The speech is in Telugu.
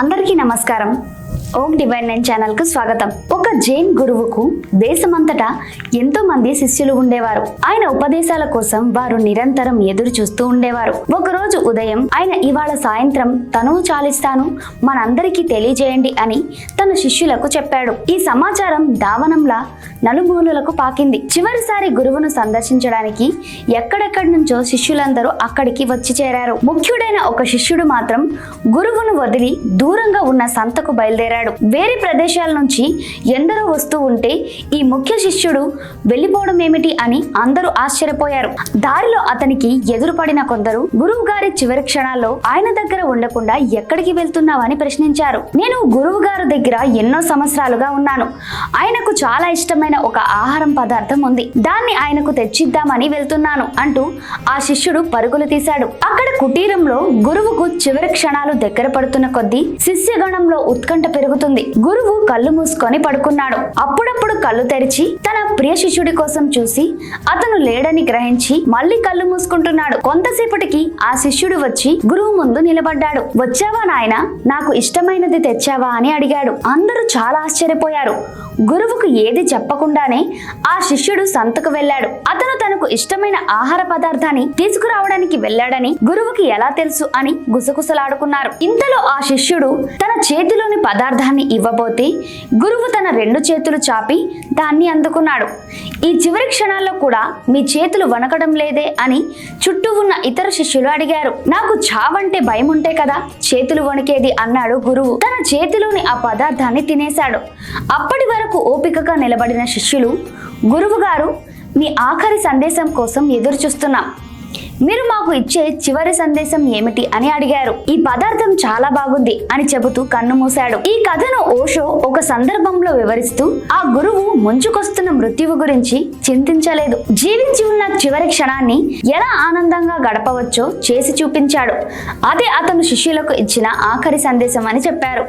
అందరికీ నమస్కారం. ఓం డివైన్ నైన్ ఛానల్కు స్వాగతం. ఒక జైన్ గురువుకు దేశమంతటా ఎంతో మంది శిష్యులు ఉండేవారు. ఆయన ఉపదేశాల కోసం వారు నిరంతరం ఎదురు చూస్తూ ఉండేవారు. ఒకరోజు ఉదయం ఆయన ఇవాళ సాయంత్రం తనువు చాలిస్తాను మనందరికీ తెలియజేయండి అని తన శిష్యులకు చెప్పాడు. ఈ సమాచారం దావనంలా నలుమూలలకు పాకింది. చివరిసారి గురువును సందర్శించడానికి ఎక్కడెక్కడి నుంచో శిష్యులందరూ అక్కడికి వచ్చి చేరారు. ముఖ్యుడైన ఒక శిష్యుడు మాత్రం గురువును వదిలి దూరంగా ఉన్న సంతకు బయలుదేరాడు. వేరే ప్రదేశాల నుంచి ఎందరో వస్తూ ఉంటే ఈ ముఖ్య శిష్యుడు వెళ్ళిపోవడం ఏమిటి అని అందరూ ఆశ్చర్యపోయారు. దారిలో అతనికి ఎదురుపడిన కొందరు గురువు గారి చివరి క్షణాల్లో ఆయన దగ్గర ఉండకుండా ఎక్కడికి వెళ్తున్నావని ప్రశ్నించారు. నేను గురువు గారి దగ్గర ఎన్నో సంవత్సరాలుగా ఉన్నాను. ఆయనకు చాలా ఇష్టమైన ఒక ఆహారం పదార్థం ఉంది. దాన్ని ఆయనకు తెచ్చిద్దామని వెళ్తున్నాను అంటూ ఆ శిష్యుడు పరుగులు తీశాడు. అక్కడ కుటీరంలో గురువుకు చివరి క్షణాలు దగ్గర పడుతున్న కొద్దీ శిష్యగణంలో ఉత్కంఠ పెరుగుతుంది. గురువు కళ్ళు మూసుకొని పడుకున్నాడు. అప్పుడప్పుడు కళ్ళు తెరిచి తన ప్రియ శిష్యుడి కోసం చూసి అతను లేడని గ్రహించి మళ్ళీ కళ్ళు మూసుకుంటున్నాడు. కొంతసేపటికి ఆ శిష్యుడు వచ్చి గురువు ముందు నిలబడ్డాడు. వచ్చావా నాయన? నాకు ఇష్టమైనది తెచ్చావా? అని అడిగాడు. అందరూ చాలా ఆశ్చర్యపోయారు. గురువుకు ఏది చెప్పకుండానే ఆ శిష్యుడు సంతకు వెళ్ళాడు. అతను తనకు ఇష్టమైన ఆహార పదార్థాన్ని తీసుకురావడానికి వెళ్ళాడని గురువు గురువుకి ఎలా తెలుసు అని గుసగుసలాడుకున్నారు. ఇంతలో ఆ శిష్యుడు తన చేతిలోని పదార్థాన్ని ఇవ్వబోతే గురువు తన రెండు చేతులు చాపి దాన్ని అందుకున్నాడు. ఈ చివరి క్షణాల్లో కూడా మీ చేతులు వణకడం లేదే అని చుట్టూ ఉన్న ఇతర శిష్యులు అడిగారు. నాకు చావంటే భయం ఉంటే కదా చేతులు వణికేది అన్నాడు గురువు. తన చేతిలోని ఆ పదార్థాన్ని తినేశాడు. అప్పటి వరకు ఓపికగా నిలబడిన శిష్యులు గురువుగారు మీ ఆఖరి సందేశం కోసం ఎదురు చూస్తున్నాం మీరు మాకు ఇచ్చే చివరి సందేశం ఏమిటి అని అడిగారు. ఈ పదార్థం చాలా బాగుంది అని చెబుతూ కన్ను మూశాడు. ఈ కథను ఓషో ఒక సందర్భంలో వివరిస్తూ ఆ గురువు ముంచుకొస్తున్న మృత్యువు గురించి చింతించలేదు. జీవించి ఉన్న చివరి క్షణాన్ని ఎలా ఆనందంగా గడపవచ్చో చేసి చూపించాడు. అదే అతను శిష్యులకు ఇచ్చిన ఆఖరి సందేశం అని చెప్పారు.